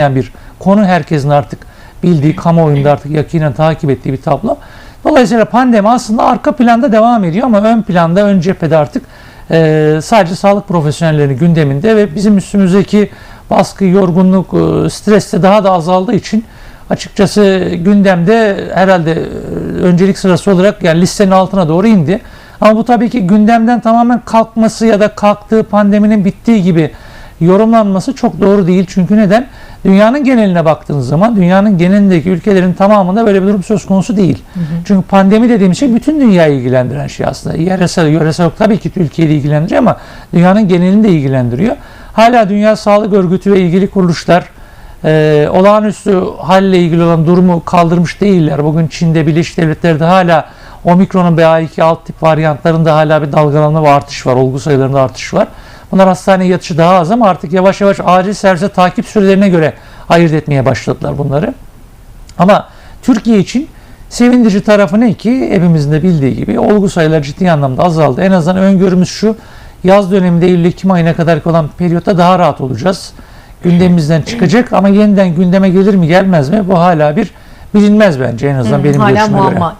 bir konu herkesin artık bildiği, kamuoyunda artık yakinen takip ettiği bir tablo. Dolayısıyla pandemi aslında arka planda devam ediyor ama ön planda, ön cephede artık e, sadece sağlık profesyonellerinin gündeminde ve bizim üstümüzdeki baskı, yorgunluk, e, stres de daha da azaldığı için açıkçası gündemde herhalde e, öncelik sırası olarak yani listenin altına doğru indi. Ama bu tabii ki gündemden tamamen kalkması ya da kalktığı pandeminin bittiği gibi yorumlanması çok doğru değil. Çünkü neden? Dünyanın geneline baktığınız zaman dünyanın genelindeki ülkelerin tamamında böyle bir durum söz konusu değil. Çünkü pandemi dediğimiz şey bütün dünyayı ilgilendiren şey aslında. Yöresel, yöresel tabii ki Türkiye'yi ilgilendiriyor ama dünyanın genelini de ilgilendiriyor. Hala Dünya Sağlık Örgütü ve ilgili kuruluşlar e, olağanüstü halle ilgili olan durumu kaldırmış değiller. Bugün Çin'de, Birleşik Devletler'de hala omikronun BA2 alt tip varyantlarında hala bir dalgalanma ve artış var. Olgu sayılarında artış var. Bunlar hastaneye yatışı daha az ama artık yavaş yavaş acil servise takip sürelerine göre ayırt etmeye başladılar bunları. Ama Türkiye için sevindirici tarafı ne ki hepimizin de bildiği gibi olgu sayıları ciddi anlamda azaldı. En azından öngörümüz şu yaz döneminde Eylül-Ekim ayına kadar olan periyotta daha rahat olacağız. Gündemimizden çıkacak ama yeniden gündeme gelir mi gelmez mi bu hala bir bilinmez bence en azından benim Hala görüşüme göre. muamma.